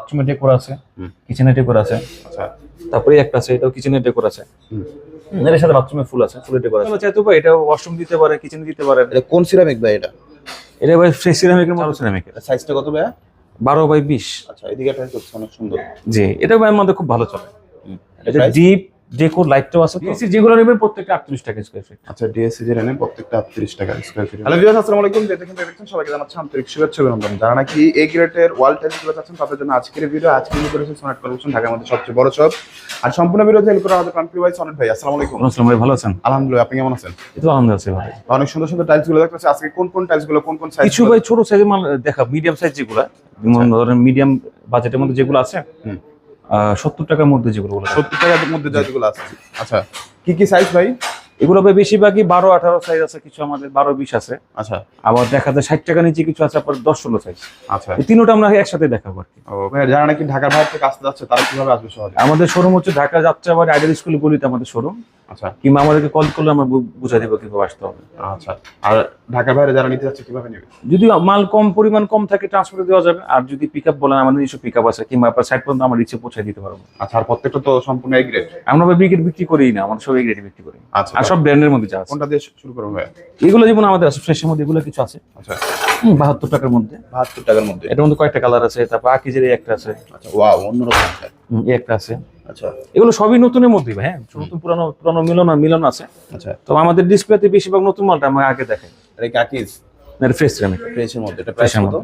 বাথরুমে ডেকোর আছে কিচেনের কিচেনে ডেকোর আছে। আচ্ছা। তারপরে একটা আছে এটাও কিচেনে ডেকোর আছে। এর সাথে বাথরুমে ফুল আছে ফুলের ডেকোর আছে। চাইতো ভাই এটা ওয়াশরুম দিতে পারে কিচেনে দিতে পারে। এটা কোন সিরামিক ভাই এটা? এটা ভাই ফ্রেশ সিরামিকের মতো। এটা সাইজটা কত ভাই বারো বাই বিশ। আচ্ছা এদিকে অনেক সুন্দর। জি এটা ভাই আমাদের খুব ভালো চলে। এটা? ডিপ ডেকোর লাইটটাও আছে ডিসি যেগুলো নেবেন প্রত্যেকটা আটত্রিশ টাকা স্কোয়ার ফিট আচ্ছা ডিএসসি যে নেন প্রত্যেকটা 38 টাকা স্কয়ার ফিট হ্যালো ভিউয়ার্স আসসালামু আলাইকুম। যে দেখেন দেখছেন সবাইকে জানাচ্ছি আন্তরিক শুভেচ্ছা অভিনন্দন। যারা নাকি এই গ্রেটের ওয়াল টাইলসগুলো চাচ্ছেন তাদের জন্য আজকের ভিডিও আজকে ভিডিও করেছেন সোনাট কালেকশন ঢাকার মধ্যে সবচেয়ে বড় শপ আর সম্পূর্ণ ভিডিও হেল্প করে আমাদের প্রান্তীয় ভাই সোনাট ভাই আসসালামু আলাইকুম। আসসালাম ভাই ভালো আছেন? আলহামদুলিল্লাহ আপনি কেমন আছেন? এই তো আলহামদুলিল্লাহ ভাই। অনেক সুন্দর সুন্দর টাইলসগুলো দেখতেছি। আজকে কোন কোন টাইলসগুলো কোন কোন সাইজ কিছু ভাই ছোট সাইজের মাল দেখা মিডিয়াম সাইজ যেগুলো যেমন ধরেন মিডিয়াম বাজেটের মধ্যে যেগুলো আছে হুম। সত্তর টাকার মধ্যে যেগুলো সত্তর 70 টাকার মধ্যে যেগুলো আছে। আচ্ছা কি কি সাইজ ভাই? এগুলো ভাই বেশিরভাগই বারো আঠারো সাইজ আছে কিছু আমাদের বারো বিশ আছে। আচ্ছা। আবার দেখা যায় ষাট টাকা নিচে কিছু আছে আপনার দশ ষোলো সাইজ আচ্ছা। এই তিনোটা আমরা একসাথে দেখাবো আর কি। ভাই যারা নাকি ঢাকার বাইরে থেকে আসতে যাচ্ছে তারা কীভাবে আসবে সহজে আমাদের শোরুম হচ্ছে ঢাকা যাচ্ছে আবার আইডিয়াল স্কুল গলিতে আমাদের শোরুম আচ্ছা। কিংবা আমাদেরকে কল করলে আমরা বুঝাই দেবো কীভাবে আসতে হবে। আচ্ছা। আর ঢাকার বাইরে যারা নিতে যাচ্ছে কীভাবে নেবে? যদি মাল কম পরিমাণ কম থাকে ট্রান্সপোর্টে দেওয়া যাবে। আর যদি পিক আপ বলেন আমাদের নিজস্ব পিক আপ আছে কিংবা আপনার সাইড পর্যন্ত আমরা রিচে পৌঁছে দিতে পারব। আচ্ছা আর প্রত্যেকটা তো সম্পূর্ণ এই গ্রেড আমরা ভাই বিকেট বিক্রি করি না আমরা সব এগ্রেড বিক্রি করি। আচ্ছা। আর সব ব্র্যান্ডের মধ্যে যা আছে। কোনটা দিয়ে শুরু করব ভাই এগুলো যেমন আমাদের আছে ফ্রেশের মধ্যে এগুলো কিছু আছে। আচ্ছা। বাহাত্তর টাকার মধ্যে। বাহাত্তর টাকার মধ্যে। এটার মধ্যে কয়েকটা কালার আছে তারপর আকিজের এই একটা আছে। আচ্ছা ওয়াও অন্যরকম এই একটা আছে। আচ্ছা। এগুলো সবই নতুনের মধ্যে ভাই হ্যাঁ? নতুন পুরানো পুরানো মিলন মিলন আছে। আচ্ছা। তো আমাদের ডিসপ্লেতে বেশিরভাগ নতুন মালটা আমরা আগে দেখাই। এটা কাকিজ ফ্রেশ সিরামিক প্রাইসের মধ্যে এটা প্রাইস কত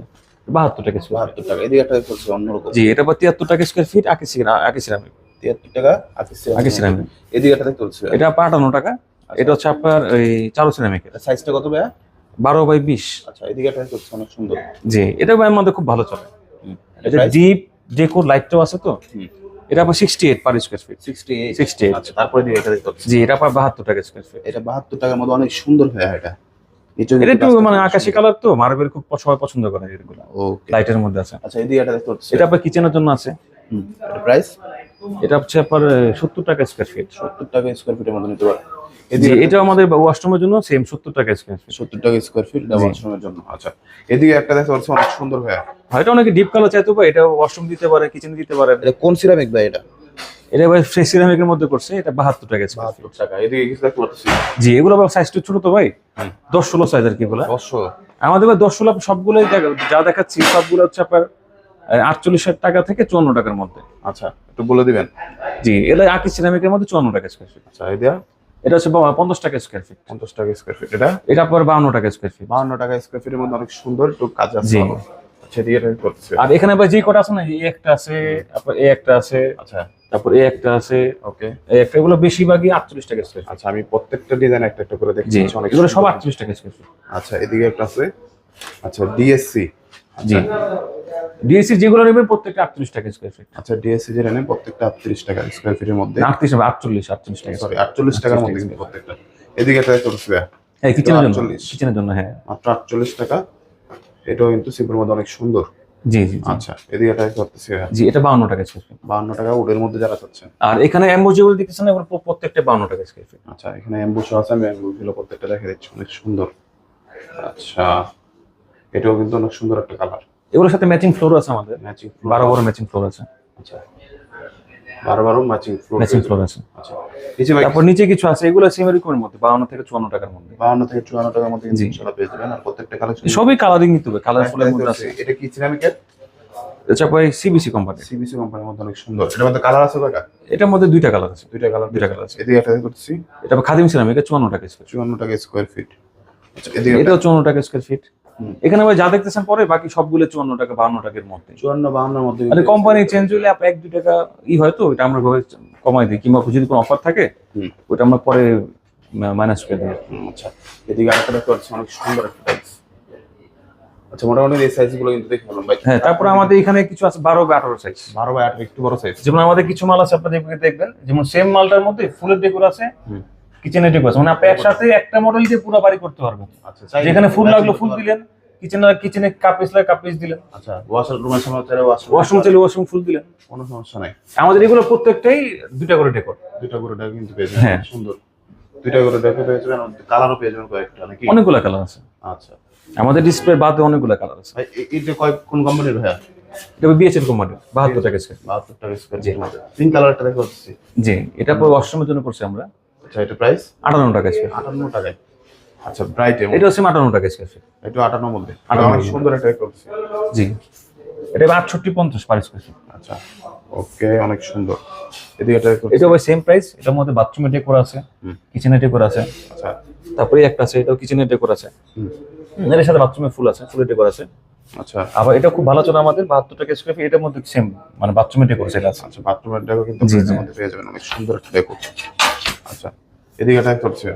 বাহাত্তর টাকা square বাহাত্তর টাকা। এদিকে একটা চলছে অন্যরকম। জি এটা আবার তিয়াত্তর টাকা স্কোয়ার ফিট আকি সিরা- আকি সিরামিক তিয়াত্তর টাকা আকিজ আকি সিরামিক এদিকে একটা চলছে এটা আপনার আটান্ন টাকা। এটা হচ্ছে আপনার এই চারো সিরামিকের সাইজটা কত ভাইয়া? বারো বাই বিশ। আচ্ছা এদিকে একটা চলছে অনেক সুন্দর। জি এটা ভাই আমাদের খুব ভালো চলে। এটা ডিপ ডেকোর লাইটটাও আছে তো। এটা আপনার sixty eight per square feet 68 68 আচ্ছা তারপরে দিয়ে এটা চলছে জি এটা আপনার বাহাত্তর টাকা স্কোয়ার ফিট এটা বাহাত্তর টাকার মধ্যে অনেক সুন্দর হয় এটা। এটা এটা একটু মানে আকাশি কালার তো মার্বেল খুব সবাই পছন্দ করে এগুলো। লাইটের মধ্যে আছে। আচ্ছা এদিকে একটা চলছে এটা আপনার কিচেনের জন্য আছে। প্রাইস এটা হচ্ছে আপনার সত্তর টাকা স্কোয়ার ফিট সত্তর টাকা স্কোয়ার ফিটের মধ্যে নিতে পারো। এটা আমাদের ওয়াশরুমের জন্য সেম সত্তর টাকা স্কোয়ার ফিট সত্তর টাকা স্কোয়ার ফিট এটা ওয়াশরুমের জন্য। আচ্ছা এদিকে একটা দেখতে পাচ্ছি অনেক সুন্দর ভাইয়া। হয়তো অনেকে ডিপ কালার চাইতে পারে এটা ওয়াশরুম দিতে পারে কিচেনে দিতে পারে। এটা কোন সিরামিক ভাই এটা? এটা ভাই ফ্রেশ সিরামিকের মধ্যে করছে এটা বাহাত্তর টাকা বাহাত্তর টাকা এদিকে কিছু দেখতে পাচ্ছি। জি এগুলো আবার সাইজটা ছোট তো ভাই। দশ ষোলো সাইজ আর কি এগুলো। অবশ্য আমাদের ভাই দশ ষোলো সবগুলোই দেখা- যা দেখাচ্ছি সবগুলো হচ্ছে আপনার আটচল্লিশ টাকা থেকে চুয়ান্ন টাকার মধ্যে। আচ্ছা একটু বলে দিবেন। জি এটা আকি সিরামিকের মধ্যে চুয়ান্ন টাকা স্কোয়ার ফিট আচ্ছা এদিকে এটা হচ্ছে পঞ্চাশ টাকা স্কোয়ার ফিট পঞ্চাশ টাকা স্কোয়ার ফিট এটা? এটা আপনার বাউন্ন টাকা স্কোয়ার ফিট বাহান্ন টাকা স্কোয়ার ফিটের মধ্যে অনেক সুন্দর একটু কাজ আছে। আচ্ছা আর এখানে ভাই যে কটা আছে না এই একটা আছে তারপর এই একটা আছে আচ্ছা। তারপর এই একটা আছে ওকে। এই একটা এগুলো বেশিরভাগই আটচল্লিশ টাকা স্কোয়ার আচ্ছা আমি প্রত্যেকটা ডিজাইন একটা একটা করে দেখছি অনেক এগুলো সব সুন্দর। আটচল্লিশ টাকা স্কোয়ার আচ্ছা এদিকে একটা আছে। আচ্ছা ডিএসসি জি। ডিএসসি যেগুলো নেবেন প্রত্যেকটা আটচল্লিশ টাকা স্কোয়ার ফিট আচ্ছা ডিএসসি যেটা নেন প্রত্যেকটা আটত্রিশ টাকা স্কোয়ার ফিটের মধ্যে। আটত্রিশ আটচল্লিশ আটচল্লিশ টাকা সরি আটচল্লিশ টাকার মধ্যে কিন্তু প্রত্যেকটা। এদিকে একটা চলছে হ্যাঁ কিচেনের জন্য কিচেনের জন্য হ্যাঁ। মাত্র আটচল্লিশ টাকা। এটাও কিন্তু সিম্পলের মধ্যে অনেক সুন্দর। জি জি। আচ্ছা এদিকে এটা করতেছি জি এটা বাউন্ন টাকা স্কোয়ার ফিট বাহান্ন টাকা উডের মধ্যে যারা চাচ্ছেন। আর এখানে যেগুলো দেখতেছেন এগুলো প্র- প্রত্যেকটা বাউন্ন টাকা স্কোয়ার ফিট আচ্ছা এখানে অ্যাম্বুশ আছে আমি অ্যাম্বুশগুলো প্রত্যেকটা দেখে দিচ্ছি অনেক সুন্দর। আচ্ছা। এটাও কিন্তু অনেক সুন্দর একটা কালার এগুলোর সাথে ম্যাচিং ফ্লোর আছে আমাদের। ম্যাচিং বারো বারো ম্যাচিং ফ্লোর আছে। আচ্ছা। বারো বারো ম্যাচিং ফ্লোর ম্যাচিং ফ্লোর আছে। আচ্ছা। নিচে তারপর নিচে কিছু আছে এগুলো সেম এরকমের মধ্যে বাউন্ন থেকে চুয়ান্ন টাকার মধ্যে। বাহান্ন থেকে চুয়ান্ন টাকার মধ্যে কিন্তু জি। পেয়ে যাবেন আর প্রত্যেকটা কালেকশন সবই কালারিং নিতে হবে মধ্যে আছে। এটা কি সিরামিকের এটা সিবিসি কোম্পানি সিবিসি কোম্পানির মধ্যে অনেক সুন্দর। এটার মধ্যে কালার আছে কয়টা? এটার মধ্যে দুইটা কালার আছে। দুইটা কালার দুইটা কালার আছে। এদিকে একটা করতেছি এটা খাদিম সিরামিক চুয়ান্ন টাকা স্কোয়ার টাকা স্কোয়ার ফিট আচ্ছা এদিকে এটাও চুয়ান্ন টাকা স্কোয়ার ফিট। এখানে ভাই যা দেখতেছেন পরে বাকি সবগুলো চুয়ান্ন টাকা বাউন্ন টাকার মধ্যে। চুয়ান্ন বাহান্নর মধ্যে মানে কোম্পানি চেঞ্জ হলে এক দু টাকা ই হয়তো এটা আমরা ভাবে কমাই দিই কিংবা যদি কোনো অফার থাকে। ওটা আমরা পরে মাইনাস করে দিই। আচ্ছা। এদিকে আরেকটা দেখতে পাচ্ছি অনেক সুন্দর একটা টাইলস আচ্ছা মোটামুটি এই সাইজগুলো কিন্তু দেখে পেলাম ভাই হ্যাঁ তারপরে আমাদের এখানে কিছু আছে বারো বা আঠারো সাইজ বারো বাই আঠারো একটু বড় সাইজ যেমন আমাদের কিছু মাল আছে আপনাদের দেখবেন যেমন সেম মালটার মধ্যে ফুলের ডেকোর আছে হুম। কিচেনের মানে আপনি একসাথে একটা মডেল দিয়ে পুরো বাড়ি করতে পারবেন। আচ্ছা যেখানে ফুল লাগল ফুল। দিলেন কিচেনে কিচেনে কাপিস লাগে কাপিস দিলেন। আচ্ছা ওয়াশার রুমের সামনে চাইলে ওয়াশরুম ওয়াশরুম চাইলে ওয়াশরুম ফুল দিলেন। কোনো সমস্যা নাই। আমাদের এগুলো প্রত্যেকটাই দুইটা করে ডেকোর দুইটা করে ডেকে কিন্তু পেয়ে যাবেন হ্যাঁ। সুন্দর। দুইটা করে ডেকে পেয়ে যাবেন কালারও পেয়ে যাবেন কয়েকটা নাকি? অনেকগুলো কালার আছে। আচ্ছা। আমাদের ডিসপ্লে বাদে অনেকগুলো কালার আছে। ভাই এ- এটা কয় কোন কোম্পানির ভাইয়া? এটা বিএচএল কোম্পানি বাহাত্তর টাকা স্কোয়ার বাহাত্তর টাকা স্কোয়ার ফিটের তিন কালারটা দেখতে পাচ্ছি জি এটা পরে ওয়াশরুমের জন্য করছি আমরা। আচ্ছা এটা প্রাইস আটান্ন টাকা স্কোয়ার আটান্ন টাকায়। আচ্ছা ব্রাইট এটা হচ্ছে আটান্ন টাকা স্কোয়ার একটু আটান্ন মধ্যে আটান্ন অনেক সুন্দর একটা করছি জি। এটা আটষট্টি পঞ্চাশ পার স্কোয়ার আচ্ছা ওকে অনেক সুন্দর। এদিকে করছি। এটা ওই সেম প্রাইস এটার মধ্যে বাথরুমে ডেকোর আছে। কিচেনে ডেকোর আছে। আচ্ছা। তারপরে একটা আছে এটাও কিচেনে ডেকোর আছে। হুম, এটার সাথে বাথরুমে ফুল আছে ফুলের ডেকোর আছে। আচ্ছা। আবার এটা খুব ভালো চলে আমাদের বাহাত্তর টাকা স্কোয়ার ফিট এটার মধ্যে সেম মানে বাথরুমে ডেকোর সেটা আছে। আচ্ছা বাথরুমের ডেকো কিন্তু পেয়ে যাবেন অনেক সুন্দর একটা ডেকো আচ্ছা এদিকে একটা করছে।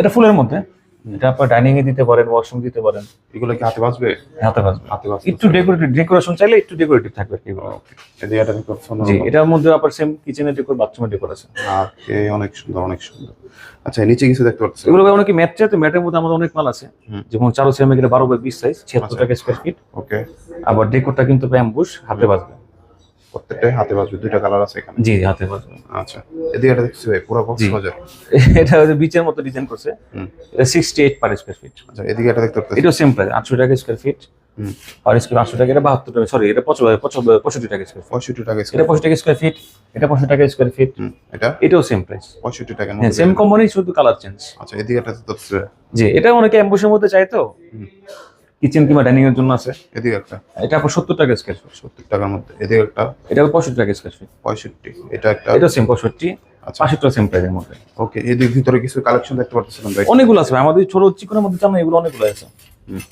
এটা ফুলের মধ্যে। এটা আপনার ডাইনিং এ দিতে পারেন ওয়াশরুম দিতে পারেন। এগুলো কি হাতে বাঁচবে হাতে বাজবে হাতে বাঁচবে একটু ডেকোরেটিভ ডেকোরেশন চাইলে একটু ডেকোরেটিভ থাকবে এগুলো। এদিকে একটা করছে জি এটার মধ্যে আবার সেম কিচেনে ডেকোর বাথরুমে ডেকোর আছে। ওকে অনেক সুন্দর অনেক সুন্দর। আচ্ছা নিচে কিছু দেখতে পাচ্ছি। এগুলো অনেকে ম্যাট চাই তো ম্যাটের মধ্যে আমাদের অনেক মাল আছে। যেমন চারো সেমে গেলে বারো বাই বিশ সাইজ ছিয়াত্তর টাকা স্কোয়ার ফিট ওকে আবার ডেকোরটা কিন্তু ব্যাম্বুশ হাতে বাজবে প্রত্যেকটাই হাতে বাঁচবে দুইটা কালার আছে এখানে। জি হাতে বাজবে। আচ্ছা এদিকে দেখছি ভাই পুরো এটা হচ্ছে বিচের মতো ডিজাইন করছে। এটা sixty eight per square feet আচ্ছা এদিকে একটা দেখতে পাচ্ছি সেম প্রাইস আটশো টাকা স্কোয়ার ফিট হুম। পার স্কোয়ার আটশো টাকা এটা টাকা সরি এটা পঁচাত্তর পঁচাত্তর- পঁয়ষট্টি টাকা স্কোয়ার ফিট পঁয়ষট্টি টাকা এটা পঁয়ষট্টি টাকা স্কোয়ার ফিট এটা পঁয়ষট্টি টাকা স্কোয়ার ফিট এটা? এটাও সেম প্রাইস পঁয়ষট্টি টাকার হ্যাঁ সেম কোম্পানি শুধু কালার চেঞ্জ আচ্ছা এদিকে দেখতে জি এটা অনেকে অ্যাম্বুসের মধ্যে চাই তো। কিচেন কিংবা ডাইনিং এর জন্য আছে। এদিকে একটা। এটা আপনার সত্তর টাকা ফিট সত্তর টাকার মধ্যে। এদিকে একটা। এটা পঁয়ষট্টি টাকা ফিট পঁয়ষট্টি। এটা একটা এটা সেম পঁয়ষট্টি। আচ্ছা। সেম মধ্যে। ওকে এদিক ভিতরে কিছু কালেকশন দেখতে পাচ্ছিলাম ভাই অনেকগুলো আছে আমাদের ছোট চিকনের মধ্যে এগুলো অনেকগুলো আছে। হুম।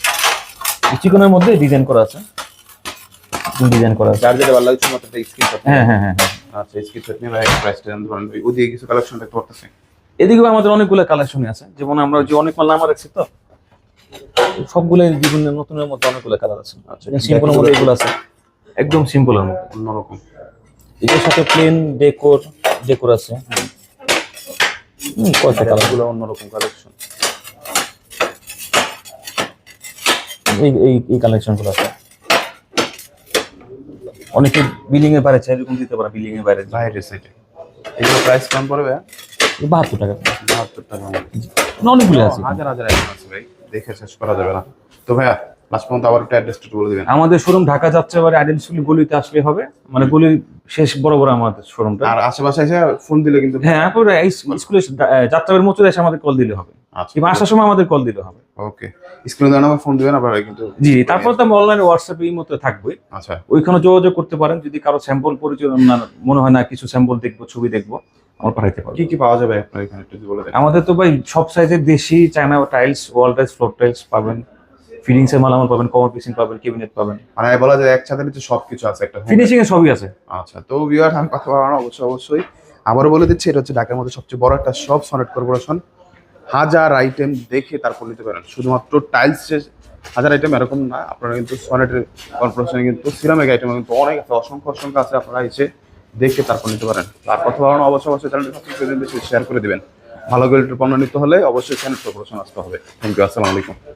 এই চিকনের মধ্যে ডিজাইন করা আছে। ডিজাইন করা আছে। যার যেটা ভালো লাগছে মাত্র স্ক্রিনশট হ্যাঁ হ্যাঁ হ্যাঁ হ্যাঁ। আচ্ছা স্ক্রিনশট নিয়ে ভাই প্রাইসটা জানতে পারেন। ভাই ওদিকে কিছু কালেকশন দেখতে এদিকেও আমাদের অনেকগুলো কালেকশন আছে। যেমন আমরা যে অনেক মাল নামা রাখছি তো? সবগুলো বিভিন্ন নতুনের মধ্যে অনেকগুলো কালার আছে। আচ্ছা সিম্পলের মধ্যে এগুলো আছে। একদম সিম্পলের মধ্যে অন্যরকম। এটার সাথে প্লেন ডেকোর ডেকোর আছে। কয়টা কালারগুলো অন্যরকম কালেকশন এই এই এই কালেকশনগুলো আছে। অনেকে বিল্ডিং এর বাইরে চাই এরকম দিতে পারে বিল্ডিং এর বাইরে। বাইরের সাইডে এগুলো প্রাইস কম পড়বে বাহাত্তর টাকা। বাহাত্তর টাকা। অনেকগুলো আছে। হাজার হাজার আইটেম আছে ভাই। দেখে শেষ করা যাবে না। তো ভাইয়া লাস্ট পর্যন্ত আবার একটা অ্যাড্রেসটা বলে দিবেন। আমাদের শোরুম ঢাকা যাচ্ছে এবারে আইডেন্ট স্কুল গলিতে আসলে হবে। মানে গলির শেষ বড় বড় আমাদের শোরুমটা আর আশেপাশে এসে ফোন দিলে কিন্তু হ্যাঁ তারপরে এই স্কুলের যাত্রাবের মোচরে এসে আমাদের কল দিলে হবে। আচ্ছা। কিংবা আসার সময় আমাদের কল দিলে হবে। ওকে দেওয়া নাম্বার ফোন দিবেন আবার কিন্তু জি তারপর তো আমরা অনলাইনে হোয়াটসঅ্যাপে এই মতো থাকবে। আচ্ছা। ওইখানে যোগাযোগ করতে পারেন যদি কারও স্যাম্পল পরিচয় মনে হয় না কিছু স্যাম্পল দেখব ছবি দেখব। আমরা পাঠাইতে পারব। কি কি পাওয়া যাবে আপনার এখানে একটু বলে দেন? আমাদের তো ভাই সব সাইজের দেশি China tiles wall tiles floor tiles পাবেন। ফিনিশিং এর মালামাল পাবেন কভার পিসিং পাবেন ক্যাবিনেট পাবেন। মানে বলা যায় একসাথে নিচে সবকিছু আছে একটা ফিনিশিং এর সবই আছে। আচ্ছা তো ভিউয়ার আমি কথা বলানো অবশ্যই অবশ্যই। আবারও বলে দিচ্ছি এটা হচ্ছে ঢাকার মধ্যে সবচেয়ে বড় একটা শপ সনেট কর্পোরেশন হাজার আইটেম দেখে তারপর নিতে পারেন। শুধুমাত্র টাইলস হাজার আইটেম এরকম না আপনারা কিন্তু সনেটের কর্পোরেশনে কিন্তু সিরামিক আইটেম কিন্তু অনেক আছে অসংখ্য অসংখ্য আছে আপনারা এসে দেখে তারপর নিতে পারেন। আর কথা বাড়ানো অবশ্যই অবশ্যই চ্যানেলটি সবচেয়ে বেশি শেয়ার করে দিবেন। ভালো কোয়ালিটির পণ্য নিতে হলে অবশ্যই চ্যানেলটি প্রশ্ন আসতে হবে। থ্যাংক ইউ আসসালামু আলাইকুম।